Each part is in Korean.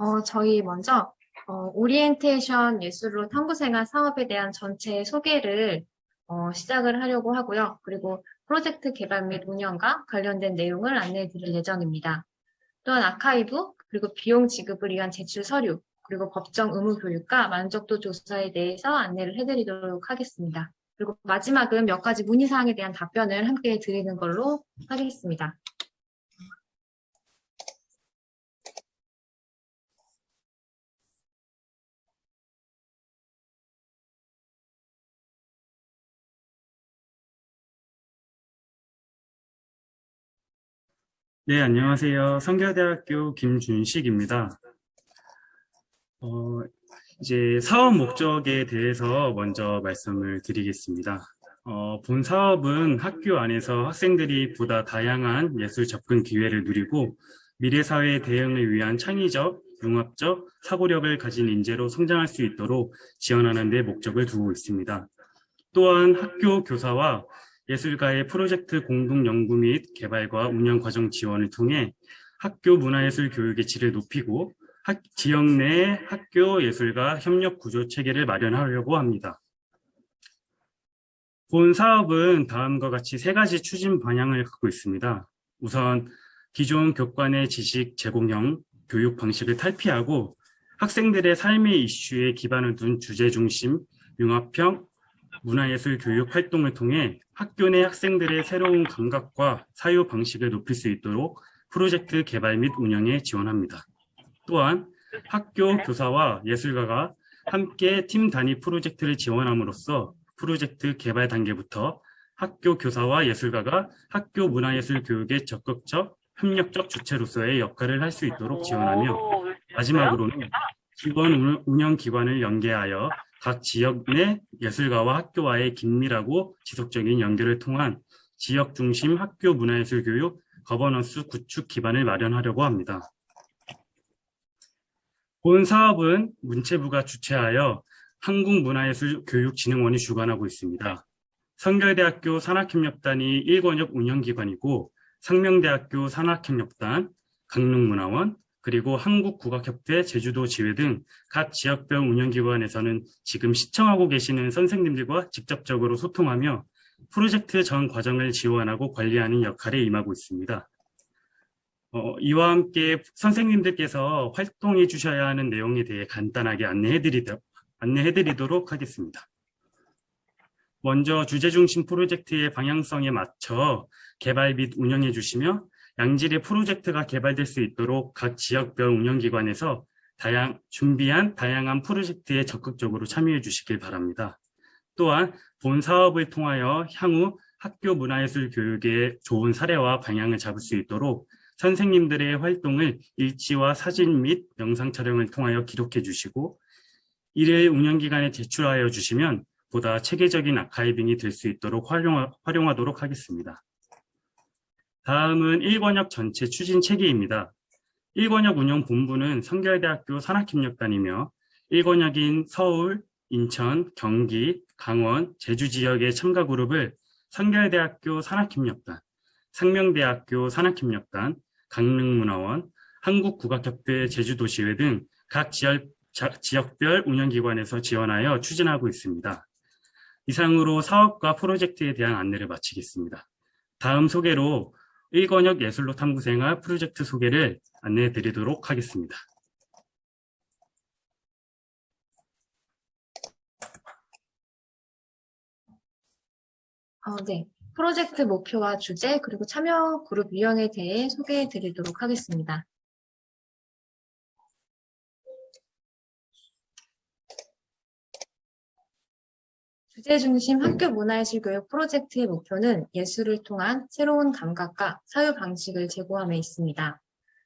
어, 저희 먼저 어, 오리엔테이션 예술로 탐구생활 사업에 대한 전체 소개를 어, 시작을 하려고 하고요. 그리고 프로젝트 개발 및 운영과 관련된 내용을 안내해 드릴 예정입니다. 또한 아카이브, 그리고 비용 지급을 위한 제출 서류, 그리고 법정 의무 교육과 만족도 조사에 대해서 안내를 해드리도록 하겠습니다. 그리고 마지막은 몇 가지 문의사항에 대한 답변을 함께 드리는 걸로 하겠습니다. 네, 안녕하세요. 성결대학교 김준식입니다. 어, 이제 사업 목적에 대해서 먼저 말씀을 드리겠습니다. 어, 본 사업은 학교 안에서 학생들이 보다 다양한 예술 접근 기회를 누리고 미래 사회 대응을 위한 창의적, 융합적, 사고력을 가진 인재로 성장할 수 있도록 지원하는 데 목적을 두고 있습니다. 또한 학교 교사와 예술가의 프로젝트 공동 연구 및 개발과 운영 과정 지원을 통해 학교 문화예술 교육의 질을 높이고 학- 지역 내 학교 예술가 협력 구조 체계를 마련하려고 합니다. 본 사업은 다음과 같이 세 가지 추진 방향을 갖고 있습니다. 우선 기존 교권의 지식 제공형 교육 방식을 탈피하고 학생들의 삶의 이슈에 기반을 둔 주제 중심, 융합형, 문화예술 교육 활동을 통해 학교 내 학생들의 새로운 감각과 사유 방식을 높일 수 있도록 프로젝트 개발 및 운영에 지원합니다. 또한 학교 교사와 예술가가 함께 팀 단위 프로젝트를 지원함으로써 프로젝트 개발 단계부터 학교 교사와 예술가가 학교 문화예술 교육의 적극적, 협력적 주체로서의 역할을 할 수 있도록 지원하며 마지막으로는 기관 운- 운영기관을 연계하여 각 지역 내 예술가와 학교와의 긴밀하고 지속적인 연결을 통한 지역 중심 학교 문화예술 교육 거버넌스 구축 기반을 마련하려고 합니다. 본 사업은 문체부가 주최하여 한국문화예술교육진흥원이 주관하고 있습니다. 성결대학교 산학협력단이 1권역 운영기관이고 상명대학교 산학협력단, 강릉문화원, 그리고 한국국악협회 제주도 지회 등 각 지역별 운영기관에서는 지금 시청하고 계시는 선생님들과 직접적으로 소통하며 프로젝트 전 과정을 지원하고 관리하는 역할에 임하고 있습니다. 어, 이와 함께 선생님들께서 활동해 주셔야 하는 내용에 대해 간단하게 안내해 드리도록, 안내해드리도록 하겠습니다. 먼저 주제 중심 프로젝트의 방향성에 맞춰 개발 및 운영해 주시며 양질의 프로젝트가 개발될 수 있도록 각 지역별 운영기관에서 다양, 준비한 다양한 프로젝트에 적극적으로 참여해 주시길 바랍니다. 또한 본 사업을 통하여 향후 학교 문화예술 교육의 좋은 사례와 방향을 잡을 수 있도록 선생님들의 활동을 일지와 사진 및 영상 촬영을 통하여 기록해 주시고 이를 운영기관에 제출하여 주시면 보다 체계적인 아카이빙이 될 수 있도록 활용하, 활용하도록 하겠습니다. 다음은 1권역 전체 추진 체계입니다. 1권역 운영 본부는 성결대학교 산학협력단이며 1권역인 서울, 인천, 경기, 강원, 제주 지역의 참가 그룹을 성결대학교 산학협력단, 상명대학교 산학협력단, 강릉문화원, 한국국악협회 제주도시회 등 각 지역, 지역별 운영기관에서 지원하여 추진하고 있습니다. 이상으로 사업과 프로젝트에 대한 안내를 마치겠습니다. 다음 소개로 1권역 예술로 탐구생활 프로젝트 소개를 안내해 드리도록 하겠습니다. 어, 네. 프로젝트 목표와 주제, 그리고 참여 그룹 유형에 대해 소개해 드리도록 하겠습니다. 주제 중심 학교 문화예술 교육 프로젝트의 목표는 예술을 통한 새로운 감각과 사유 방식을 제고함에 있습니다.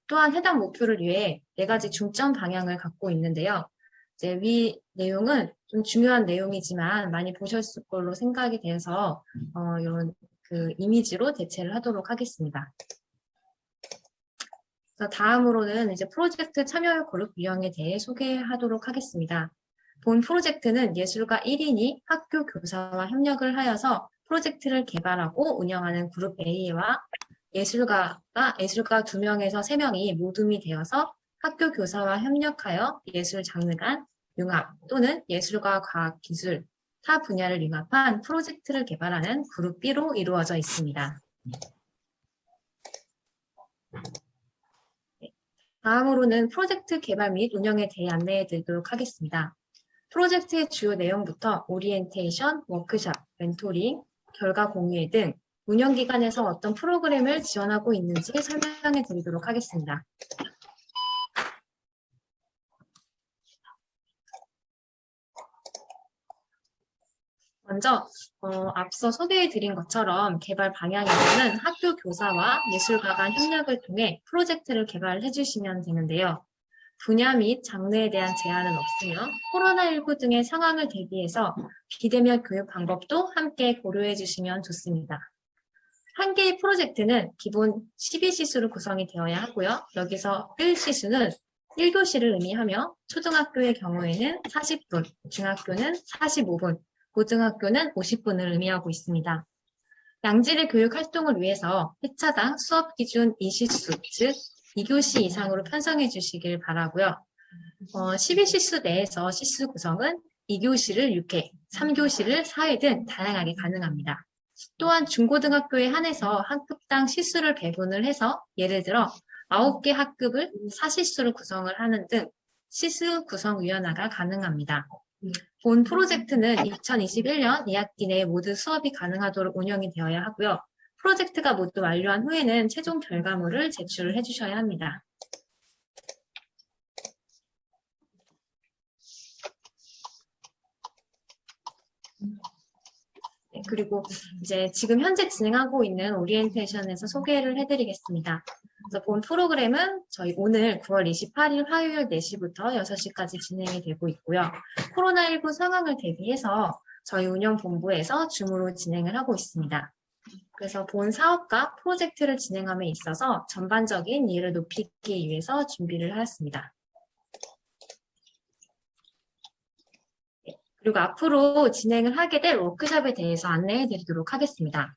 또한 해당 목표를 위해 네 가지 중점 방향을 갖고 있는데요. 이제 위 내용은 좀 중요한 내용이지만 많이 보셨을 걸로 생각이 돼서 어, 이런 그 이미지로 대체를 하도록 하겠습니다. 다음으로는 이제 프로젝트 참여 그룹 유형에 대해 소개하도록 하겠습니다. 본 프로젝트는 예술가 1인이 학교 교사와 협력을 하여서 프로젝트를 개발하고 운영하는 그룹 A와 예술가가 예술가 2명에서 3명이 모둠이 되어서 학교 교사와 협력하여 예술 장르 간 융합 또는 예술과 과학 기술 타 분야를 융합한 프로젝트를 개발하는 그룹 B로 이루어져 있습니다. 네, 다음으로는 프로젝트 개발 및 운영에 대해 안내해 드리도록 하겠습니다. 프로젝트의 주요 내용부터 오리엔테이션, 워크샵, 멘토링, 결과 공유회 등 운영기관에서 어떤 프로그램을 지원하고 있는지 설명해 드리도록 하겠습니다. 먼저 어, 앞서 소개해 드린 것처럼 개발 방향에서는 학교 교사와 예술가 간 협력을 통해 프로젝트를 개발해 주시면 되는데요. 분야 및 장르에 대한 제한은 없으며 코로나19 등의 상황을 대비해서 비대면 교육 방법도 함께 고려해 주시면 좋습니다. 한 개의 프로젝트는 기본 12시수로 구성이 되어야 하고요. 여기서 1시수는 1교시를 의미하며 초등학교의 경우에는 40분, 중학교는 45분, 고등학교는 50분을 의미하고 있습니다. 양질의 교육 활동을 위해서 회차당 수업 기준 2시수, 즉 2교시 이상으로 편성해 주시길 바라고요. 어, 12시수 내에서 시수 구성은 2교시를 6회, 3교시를 4회 등 다양하게 가능합니다. 또한 중고등학교에 한해서 학급당 시수를 배분을 해서 예를 들어 9개 학급을 4시수로 구성을 하는 등 시수 구성 위원화가 가능합니다. 본 프로젝트는 2021년 2학기 내에 모두 수업이 가능하도록 운영이 되어야 하고요. 프로젝트가 모두 완료한 후에는 최종 결과물을 제출을 해주셔야 합니다. 네, 그리고 이제 지금 현재 진행하고 있는 오리엔테이션에서 소개를 해드리겠습니다. 그래서 본 프로그램은 저희 오늘 9월 28일 화요일 4시부터 6시까지 진행이 되고 있고요. 코로나19 상황을 대비해서 저희 운영본부에서 줌으로 진행을 하고 있습니다. 그래서 본 사업과 프로젝트를 진행함에 있어서 전반적인 이해를 높이기 위해서 준비를 하였습니다. 네, 그리고 앞으로 진행을 하게 될 워크숍에 대해서 안내해 드리도록 하겠습니다.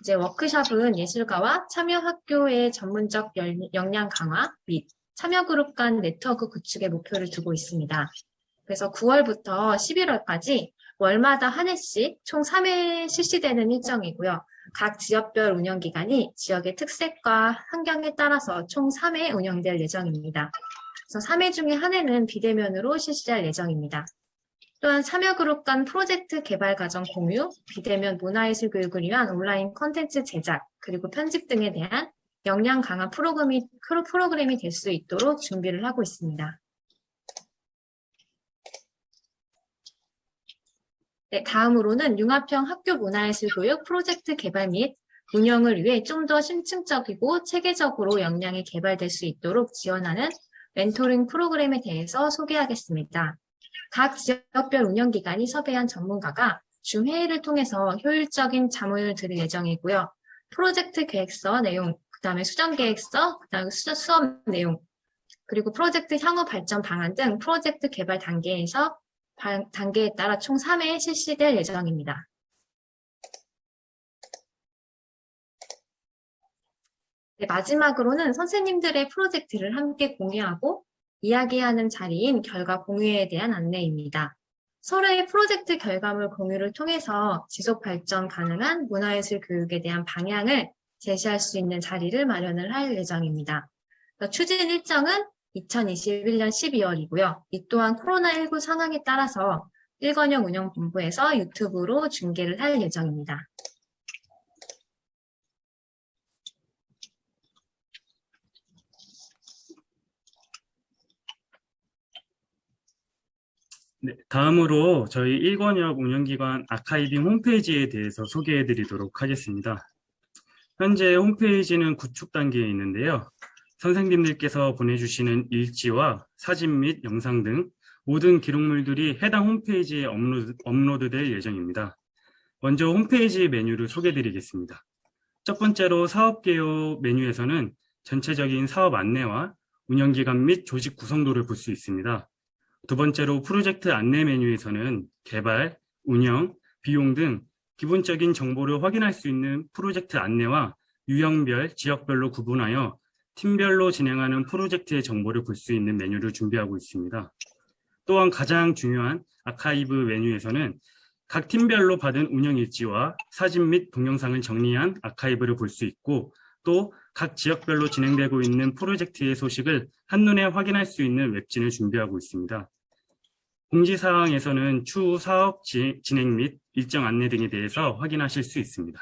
이제 워크숍은 예술가와 참여학교의 전문적 열- 역량 강화 및 참여그룹 간 네트워크 구축의 목표를 두고 있습니다. 그래서 9월부터 11월까지 월마다 한 회씩 총 3회 실시되는 일정이고요. 각 지역별 운영기관이 지역의 특색과 환경에 따라서 총 3회 운영될 예정입니다. 그래서 3회 중에 한 회는 비대면으로 실시할 예정입니다. 또한 참여그룹 간 프로젝트 개발 과정 공유, 비대면 문화예술 교육을 위한 온라인 콘텐츠 제작, 그리고 편집 등에 대한 역량 강화 프로그램이, 프로그램이 될 수 있도록 준비를 하고 있습니다. 네, 다음으로는 융합형 학교 문화예술 교육 프로젝트 개발 및 운영을 위해 좀 더 심층적이고 체계적으로 역량이 개발될 수 있도록 지원하는 멘토링 프로그램에 대해서 소개하겠습니다. 각 지역별 운영기관이 섭외한 전문가가 주 회의를 통해서 효율적인 자문을 드릴 예정이고요. 프로젝트 계획서 내용, 그 다음에 수정 계획서, 그 다음에 수업 내용, 그리고 프로젝트 향후 발전 방안 등 프로젝트 개발 단계에서 방- 단계에 따라 총 3회 실시될 예정입니다. 네, 마지막으로는 선생님들의 프로젝트를 함께 공유하고 이야기하는 자리인 결과 공유에 대한 안내입니다. 서로의 프로젝트 결과물 공유를 통해서 지속 발전 가능한 문화예술 교육에 대한 방향을 제시할 수 있는 자리를 마련을 할 예정입니다. 추진 일정은 2021년 12월이고요. 이 또한 코로나19 상황에 따라서 일건형 운영본부에서 유튜브로 중계를 할 예정입니다. 네, 다음으로 저희 일권역 운영기관 아카이빙 홈페이지에 대해서 소개해 드리도록 하겠습니다. 현재 홈페이지는 구축 단계에 있는데요. 선생님들께서 보내주시는 일지와 사진 및 영상 등 모든 기록물들이 해당 홈페이지에 업로드, 업로드될 예정입니다. 먼저 홈페이지 메뉴를 소개해 드리겠습니다. 첫 번째로 사업 개요 메뉴에서는 전체적인 사업 안내와 운영기간 및 조직 구성도를 볼 수 있습니다. 두 번째로 프로젝트 안내 메뉴에서는 개발, 운영, 비용 등 기본적인 정보를 확인할 수 있는 프로젝트 안내와 유형별, 지역별로 구분하여 팀별로 진행하는 프로젝트의 정보를 볼 수 있는 메뉴를 준비하고 있습니다. 또한 가장 중요한 아카이브 메뉴에서는 각 팀별로 받은 운영 일지와 사진 및 동영상을 정리한 아카이브를 볼 수 있고 또 각 지역별로 진행되고 있는 프로젝트의 소식을 한눈에 확인할 수 있는 웹진을 준비하고 있습니다. 공지사항에서는 추후 사업 지- 진행 및 일정 안내 등에 대해서 확인하실 수 있습니다.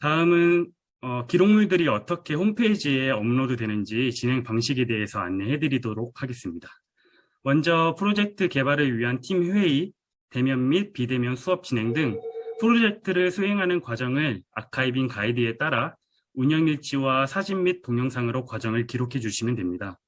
다음은 어, 기록물들이 어떻게 홈페이지에 업로드 되는지 진행 방식에 대해서 안내해 드리도록 하겠습니다. 먼저 프로젝트 개발을 위한 팀 회의, 대면 및 비대면 수업 진행 등 프로젝트를 수행하는 과정을 아카이빙 가이드에 따라 운영 일지와 사진 및 동영상으로 과정을 기록해 주시면 됩니다.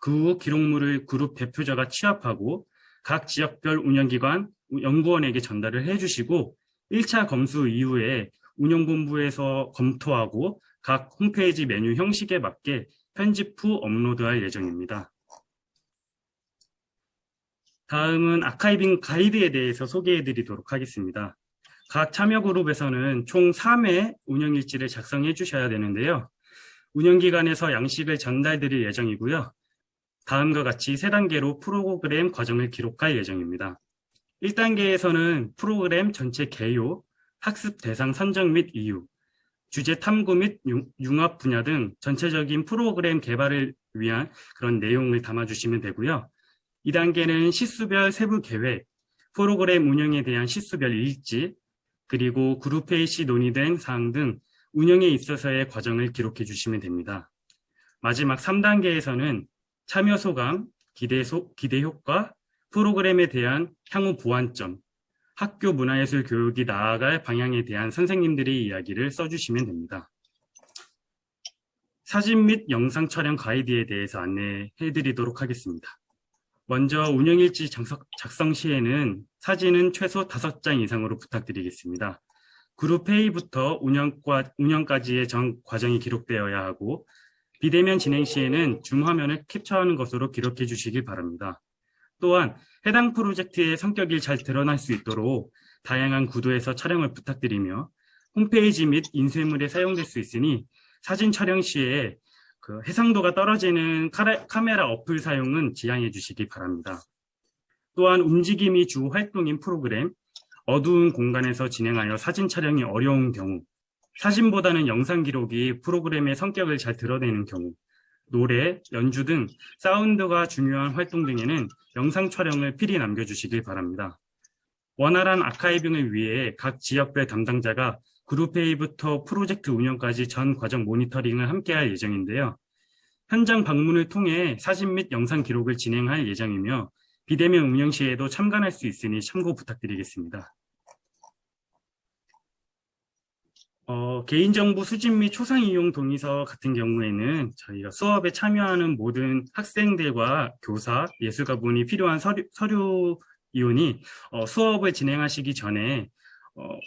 그 후 기록물을 그룹 대표자가 취합하고 각 지역별 운영기관, 연구원에게 전달을 해주시고 1차 검수 이후에 운영본부에서 검토하고 각 홈페이지 메뉴 형식에 맞게 편집 후 업로드할 예정입니다. 다음은 아카이빙 가이드에 대해서 소개해 드리도록 하겠습니다. 각 참여 그룹에서는 총 3회 운영일지를 작성해 주셔야 되는데요. 운영기관에서 양식을 전달 드릴 예정이고요. 다음과 같이 세 단계로 프로그램 과정을 기록할 예정입니다. 1단계에서는 프로그램 전체 개요, 학습 대상 선정 및 이유, 주제 탐구 및 융- 융합 분야 등 전체적인 프로그램 개발을 위한 그런 내용을 담아주시면 되고요. 2단계는 시수별 세부 계획, 프로그램 운영에 대한 시수별 일지, 그리고 그룹 회의 시 논의된 사항 등 운영에 있어서의 과정을 기록해 주시면 됩니다. 마지막 3단계에서는 참여 소감, 기대, 소, 기대 효과, 프로그램에 대한 향후 보완점, 학교 문화예술 교육이 나아갈 방향에 대한 선생님들의 이야기를 써주시면 됩니다. 사진 및 영상 촬영 가이드에 대해서 안내해 드리도록 하겠습니다. 먼저 운영일지 작성, 시에는 사진은 최소 5장 이상으로 부탁드리겠습니다. 그룹 회의부터 운영과, 운영까지의 전 과정이 기록되어야 하고 비대면 진행 시에는 줌 화면을 캡처하는 것으로 기록해 주시길 바랍니다. 또한 해당 프로젝트의 성격이 잘 드러날 수 있도록 다양한 구도에서 촬영을 부탁드리며 홈페이지 및 인쇄물에 사용될 수 있으니 사진 촬영 시에 그 해상도가 떨어지는 카메라 어플 사용은 지양해 주시기 바랍니다. 또한 움직임이 주 활동인 프로그램, 어두운 공간에서 진행하여 사진 촬영이 어려운 경우, 사진보다는 영상 기록이 프로그램의 성격을 잘 드러내는 경우, 노래, 연주 등 사운드가 중요한 활동 등에는 영상 촬영을 필히 남겨주시길 바랍니다. 원활한 아카이빙을 위해 각 지역별 담당자가 그룹 회의부터 프로젝트 운영까지 전 과정 모니터링을 함께할 예정인데요. 현장 방문을 통해 사진 및 영상 기록을 진행할 예정이며 비대면 운영 시에도 참관할 수 있으니 참고 부탁드리겠습니다. 어, 개인정보 수집 및 초상 이용 동의서 같은 경우에는 저희가 수업에 참여하는 모든 학생들과 교사, 예술가분이 필요한 서류, 서류 이온이 어, 수업을 진행하시기 전에 어,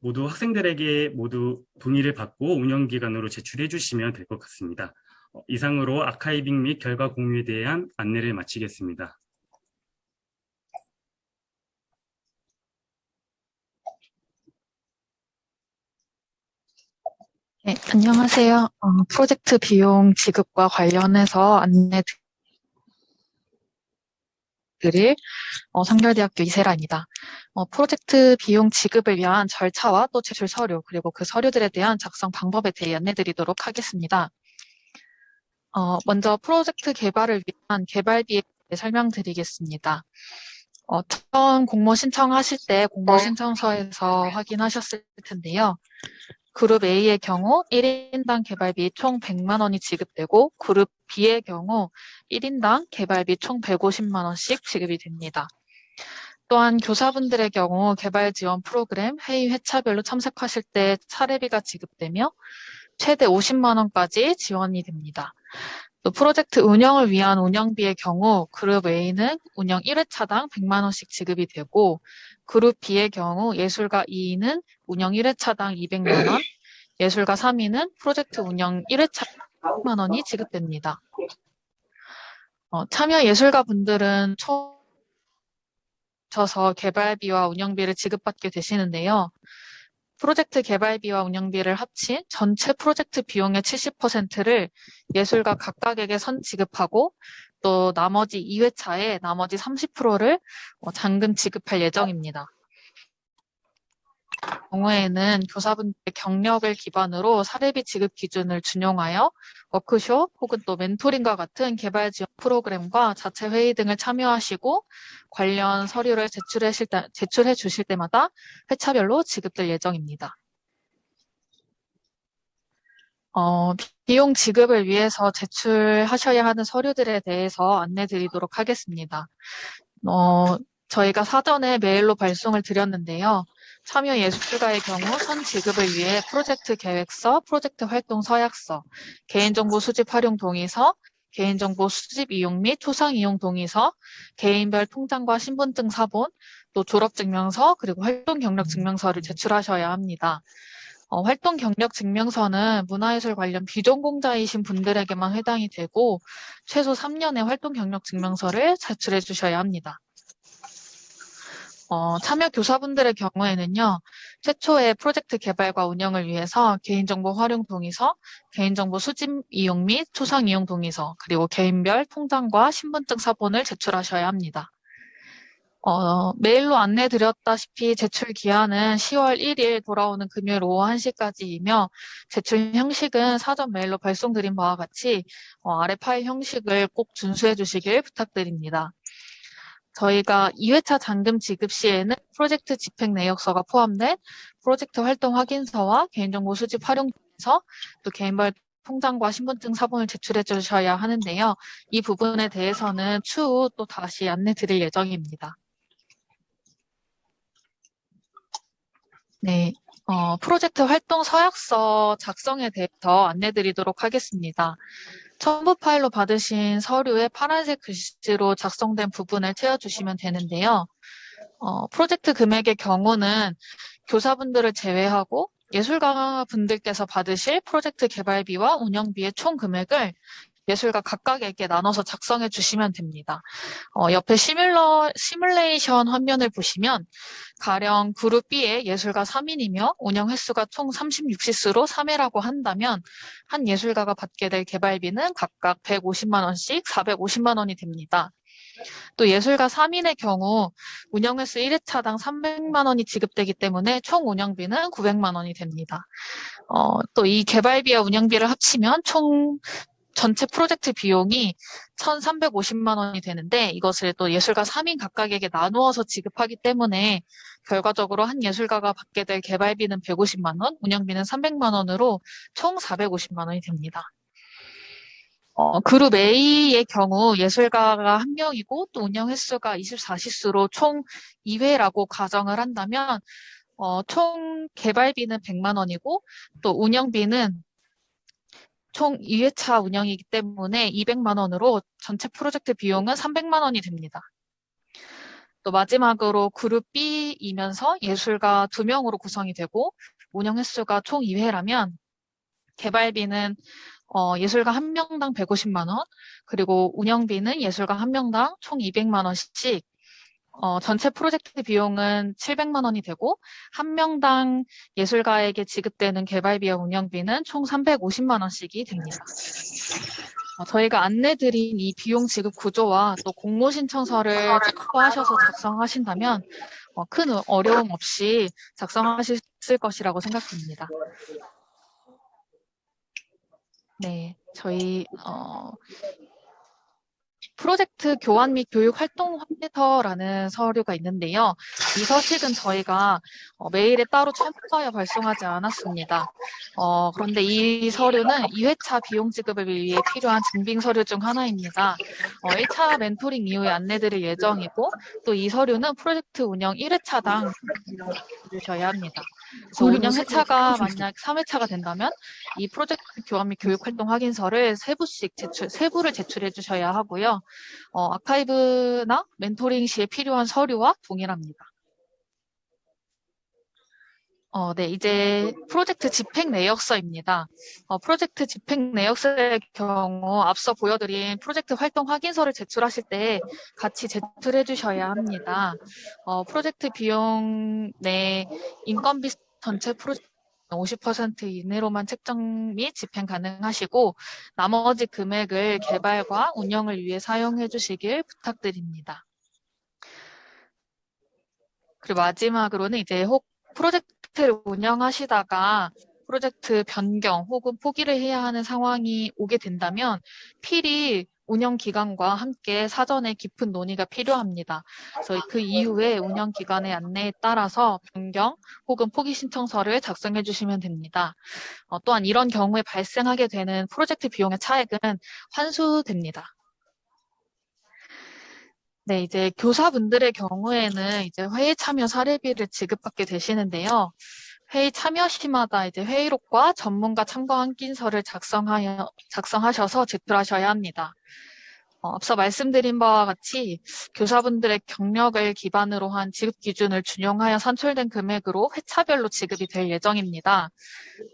모두 학생들에게 모두 동의를 받고 운영기관으로 제출해 주시면 될 것 같습니다. 어, 이상으로 아카이빙 및 결과 공유에 대한 안내를 마치겠습니다. 네, 안녕하세요. 어, 프로젝트 비용 지급과 관련해서 안내 드릴 어, 성결대학교 이세라입니다. 어, 프로젝트 비용 지급을 위한 절차와 또 제출 서류, 그리고 그 서류들에 대한 작성 방법에 대해 안내 드리도록 하겠습니다. 어, 먼저 프로젝트 개발을 위한 개발비에 대해 설명드리겠습니다. 어, 처음 공모 신청하실 때 공모 신청서에서 확인하셨을 텐데요. 그룹 A의 경우 1인당 개발비 총 100만 원이 지급되고 그룹 B의 경우 1인당 개발비 총 150만 원씩 지급이 됩니다. 또한 교사분들의 경우 개발 지원 프로그램 회의 회차별로 참석하실 때 차례비가 지급되며 최대 50만 원까지 지원이 됩니다. 또 프로젝트 운영을 위한 운영비의 경우 그룹 A는 운영 1회차당 100만 원씩 지급이 되고 그룹 B의 경우 예술가 2위는 운영 1회차당 200만 원, 예술가 3위는 프로젝트 운영 1회차 100만 원이 지급됩니다. 어, 참여 예술가 분들은 총 쳐서 개발비와 운영비를 지급받게 되시는데요. 프로젝트 개발비와 운영비를 합친 전체 프로젝트 비용의 70%를 예술가 각각에게 선 지급하고 또 나머지 2회차에 나머지 30%를 어, 잔금 지급할 예정입니다. 경우에는 교사분들의 경력을 기반으로 사례비 지급 기준을 준용하여 워크숍 혹은 또 멘토링과 같은 개발 지원 프로그램과 자체 회의 등을 참여하시고 관련 서류를 제출하실 때, 제출해 주실 때마다 회차별로 지급될 예정입니다. 어, 비용 지급을 위해서 제출하셔야 하는 서류들에 대해서 안내 드리도록 하겠습니다. 어, 저희가 사전에 메일로 발송을 드렸는데요. 참여 예술가의 경우 선 지급을 위해 프로젝트 계획서, 프로젝트 활동 서약서, 개인정보 수집 활용 동의서, 개인정보 수집 이용 및 초상 이용 동의서, 개인별 통장과 신분증 사본, 또 졸업증명서, 그리고 활동 경력 증명서를 제출하셔야 합니다. 어, 활동 경력 증명서는 문화예술 관련 비전공자이신 분들에게만 해당이 되고 최소 3년의 활동 경력 증명서를 제출해 주셔야 합니다. 어, 참여 교사분들의 경우에는요, 최초의 프로젝트 개발과 운영을 위해서 개인정보 활용 동의서, 개인정보 수집 이용 및 초상 이용 동의서, 그리고 개인별 통장과 신분증 사본을 제출하셔야 합니다. 어, 메일로 안내 드렸다시피 제출 기한은 10월 1일 돌아오는 금요일 오후 1시까지이며 제출 형식은 사전 메일로 발송드린 바와 같이 어, 아래 파일 형식을 꼭 준수해 주시길 부탁드립니다. 저희가 2회차 잔금 지급 시에는 프로젝트 집행 내역서가 포함된 프로젝트 활동 확인서와 개인정보 수집 활용서, 또 개인별 통장과 신분증 사본을 제출해 주셔야 하는데요. 이 부분에 대해서는 추후 또 다시 안내 드릴 예정입니다. 네, 어, 프로젝트 활동 서약서 작성에 대해서 안내 드리도록 하겠습니다. 첨부 파일로 받으신 서류에 파란색 글씨로 작성된 부분을 채워주시면 되는데요. 어, 프로젝트 금액의 경우는 교사분들을 제외하고 예술가 분들께서 받으실 프로젝트 개발비와 운영비의 총 금액을 예술가 각각에게 나눠서 작성해 주시면 됩니다. 어, 옆에 시뮬러, 시뮬레이션 화면을 보시면 가령 그룹 B의 예술가 3인이며 운영 횟수가 총 36시수로 3회라고 한다면 한 예술가가 받게 될 개발비는 각각 150만 원씩 450만 원이 됩니다. 또 예술가 3인의 경우 운영 횟수 1회차당 300만 원이 지급되기 때문에 총 운영비는 900만 원이 됩니다. 어, 또 이 개발비와 운영비를 합치면 총 전체 프로젝트 비용이 1,350만 원이 되는데 이것을 또 예술가 3인 각각에게 나누어서 지급하기 때문에 결과적으로 한 예술가가 받게 될 개발비는 150만 원, 운영비는 300만 원으로 총 450만 원이 됩니다. 어, 그룹 A의 경우 예술가가 한 명이고 또 운영 횟수가 24시수로 총 2회라고 가정을 한다면 어, 총 개발비는 100만 원이고 또 운영비는 총 2회차 운영이기 때문에 200만 원으로 전체 프로젝트 비용은 300만 원이 됩니다. 또 마지막으로 그룹 B이면서 예술가 2명으로 구성이 되고 운영 횟수가 총 2회라면 개발비는 어, 예술가 한 명당 150만 원, 그리고 운영비는 예술가 한 명당 총 200만 원씩 어, 전체 프로젝트 비용은 700만 원이 되고 한 명당 예술가에게 지급되는 개발비와 운영비는 총 350만 원씩이 됩니다. 어, 저희가 안내드린 이 비용 지급 구조와 또 공모 신청서를 참고하셔서 작성하신다면 어, 큰 어려움 없이 작성하실 것이라고 생각됩니다. 네, 저희 어, 프로젝트 교환 및 교육 활동 확대서라는 서류가 있는데요. 이 서식은 저희가 어, 메일에 따로 첨부하여 발송하지 않았습니다. 어, 그런데 이 서류는 2회차 비용 지급을 위해 필요한 증빙 서류 중 하나입니다. 어, 1차 멘토링 이후에 안내드릴 예정이고 또 이 서류는 프로젝트 운영 1회차당 주셔야 합니다. 그래서 운영 회차가 만약 3회차가 된다면 이 프로젝트 교환 및 교육 활동 확인서를 세 부씩 제출, 세 부를 제출해 주셔야 하고요. 어, 아카이브나 멘토링 시에 필요한 서류와 동일합니다. 어, 네, 이제 프로젝트 집행 내역서입니다. 어, 프로젝트 집행 내역서의 경우 앞서 보여드린 프로젝트 활동 확인서를 제출하실 때 같이 제출해 주셔야 합니다. 어, 프로젝트 비용 내 인건비 전체 프로젝트 50% 이내로만 책정 및 집행 가능하시고 나머지 금액을 개발과 운영을 위해 사용해 주시길 부탁드립니다. 그리고 마지막으로는 이제 혹 프로젝트를 운영하시다가 프로젝트 변경 혹은 포기를 해야 하는 상황이 오게 된다면 필히 운영 기간과 함께 사전에 깊은 논의가 필요합니다. 그래서 그 이후에 운영 기간의 안내에 따라서 변경 혹은 포기 신청서를 작성해 주시면 됩니다. 어, 또한 이런 경우에 발생하게 되는 프로젝트 비용의 차액은 환수됩니다. 네, 이제 교사분들의 경우에는 이제 회의 참여 사례비를 지급받게 되시는데요. 회의 참여 시마다 이제 회의록과 전문가 참가 확인서를 작성하여, 작성하셔서 제출하셔야 합니다. 어, 앞서 말씀드린 바와 같이 교사분들의 경력을 기반으로 한 지급 기준을 준용하여 산출된 금액으로 회차별로 지급이 될 예정입니다.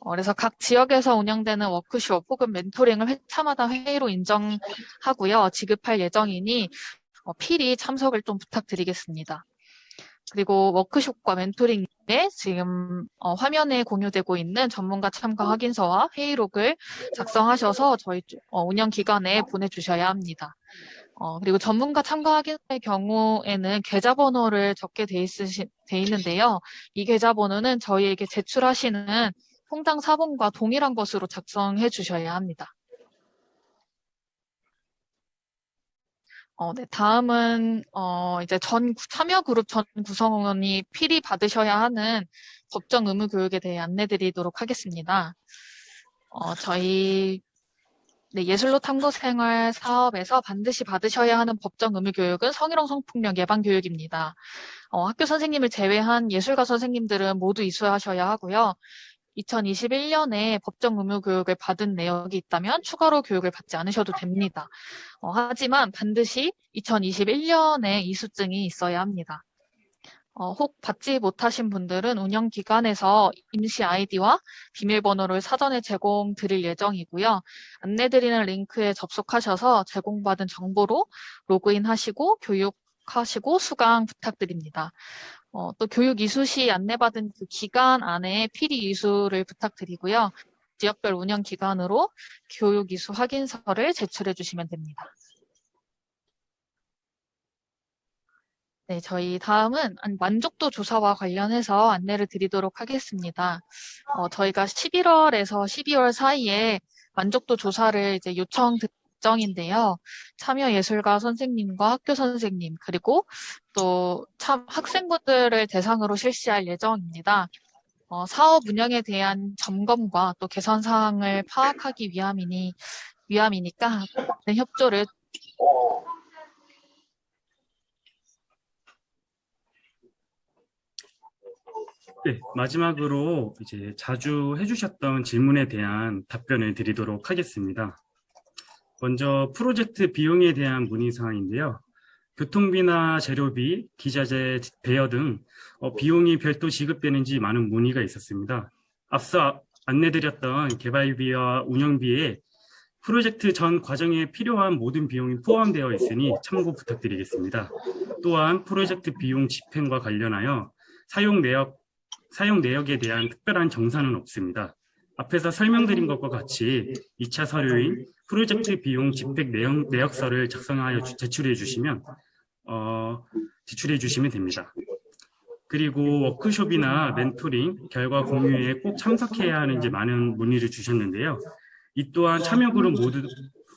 어, 그래서 각 지역에서 운영되는 워크숍 혹은 멘토링을 회차마다 회의로 인정하고요. 지급할 예정이니 어, 필히 참석을 좀 부탁드리겠습니다. 그리고 워크숍과 멘토링에 지금 어, 화면에 공유되고 있는 전문가 참가 확인서와 회의록을 작성하셔서 저희 쪽- 어, 운영 기관에 보내주셔야 합니다. 어, 그리고 전문가 참가 확인서의 경우에는 계좌번호를 적게 돼, 있으시, 돼 있는데요. 이 계좌번호는 저희에게 제출하시는 통장 사본과 동일한 것으로 작성해 주셔야 합니다. 어, 네, 다음은, 어, 이제 전 구- 참여 그룹 전 구성원이 필히 받으셔야 하는 법정 의무 교육에 대해 안내 드리도록 하겠습니다. 어, 저희, 네, 예술로 탐구 생활 사업에서 반드시 받으셔야 하는 법정 의무 교육은 성희롱 성폭력 예방 교육입니다. 어, 학교 선생님을 제외한 예술가 선생님들은 모두 이수하셔야 하고요. 2021년에 법정 의무 교육을 받은 내역이 있다면 추가로 교육을 받지 않으셔도 됩니다. 어, 하지만 반드시 2021년에 이수증이 있어야 합니다. 어, 혹 받지 못하신 분들은 운영기관에서 임시 아이디와 비밀번호를 사전에 제공 드릴 예정이고요. 안내드리는 링크에 접속하셔서 제공받은 정보로 로그인하시고 교육 하시고 수강 부탁드립니다. 어, 또 교육 이수 시 안내받은 그 기간 안에 필히 이수를 부탁드리고요. 지역별 운영 기관으로 교육 이수 확인서를 제출해 주시면 됩니다. 네, 저희 다음은 안- 만족도 조사와 관련해서 안내를 드리도록 하겠습니다. 어, 저희가 11월에서 12월 사이에 만족도 조사를 이제 요청 예정인데요. 참여 예술가 선생님과 학교 선생님 그리고 또 참 학생분들을 대상으로 실시할 예정입니다. 어, 사업 운영에 대한 점검과 또 개선 사항을 파악하기 위함이니 위함이니까 많은 협조를 네, 마지막으로 이제 자주 해주셨던 질문에 대한 답변을 드리도록 하겠습니다. 먼저 프로젝트 비용에 대한 문의사항인데요. 교통비나 재료비, 기자재 대여 등 어, 비용이 별도 지급되는지 많은 문의가 있었습니다. 앞서 안내드렸던 개발비와 운영비에 프로젝트 전 과정에 필요한 모든 비용이 포함되어 있으니 참고 부탁드리겠습니다. 또한 프로젝트 비용 집행과 관련하여 사용 내역 사용 내역에 대한 특별한 정산은 없습니다. 앞에서 설명드린 것과 같이 2차 서류인 프로젝트 비용 집행 내역, 내역서를 작성하여 주- 제출해 주시면 어, 제출해 주시면 됩니다. 그리고 워크숍이나 멘토링 결과 공유에 꼭 참석해야 하는지 많은 문의를 주셨는데요. 이 또한 참여 그룹 모두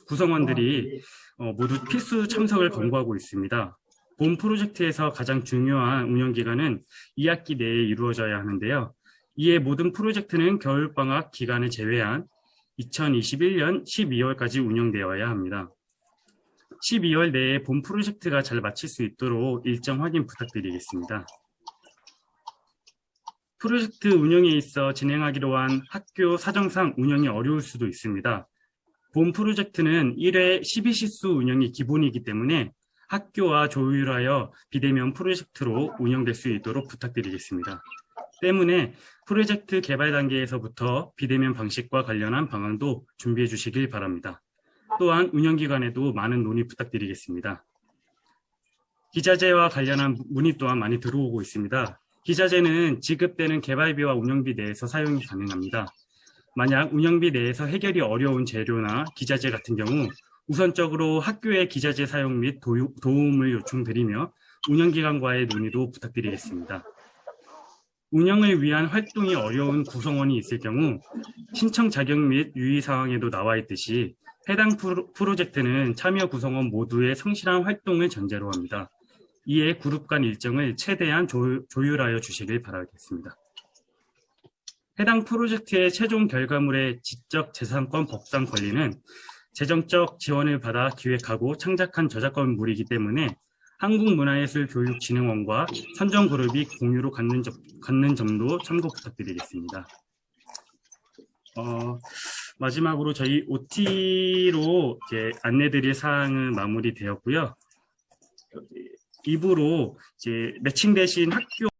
구성원들이 어, 모두 필수 참석을 권고하고 있습니다. 본 프로젝트에서 가장 중요한 운영 기간은 2학기 내에 이루어져야 하는데요. 이에 모든 프로젝트는 겨울방학 기간을 제외한 2021년 12월까지 운영되어야 합니다. 12월 내에 본 프로젝트가 잘 마칠 수 있도록 일정 확인 부탁드리겠습니다. 프로젝트 운영에 있어 진행하기로 한 학교 사정상 운영이 어려울 수도 있습니다. 본 프로젝트는 1회 12시수 운영이 기본이기 때문에 학교와 조율하여 비대면 프로젝트로 운영될 수 있도록 부탁드리겠습니다. 때문에 프로젝트 개발 단계에서부터 비대면 방식과 관련한 방안도 준비해 주시길 바랍니다. 또한 운영기관에도 많은 논의 부탁드리겠습니다. 기자재와 관련한 문의 또한 많이 들어오고 있습니다. 기자재는 지급되는 개발비와 운영비 내에서 사용이 가능합니다. 만약 운영비 내에서 해결이 어려운 재료나 기자재 같은 경우 우선적으로 학교의 기자재 사용 및 도움을 요청드리며 운영기관과의 논의도 부탁드리겠습니다. 운영을 위한 활동이 어려운 구성원이 있을 경우 신청 자격 및 유의사항에도 나와 있듯이 해당 프로- 프로젝트는 참여 구성원 모두의 성실한 활동을 전제로 합니다. 이에 그룹 간 일정을 최대한 조- 조율하여 주시길 바라겠습니다. 해당 프로젝트의 최종 결과물의 지적 재산권 법상 권리는 재정적 지원을 받아 기획하고 창작한 저작권 물이기 때문에 한국문화예술교육진흥원과 선정그룹이 공유로 갖는, 점, 갖는 점도 참고 부탁드리겠습니다. 어, 마지막으로 저희 OT로 이제 안내드릴 사항은 마무리되었고요. 2부로 이제 매칭되신 학교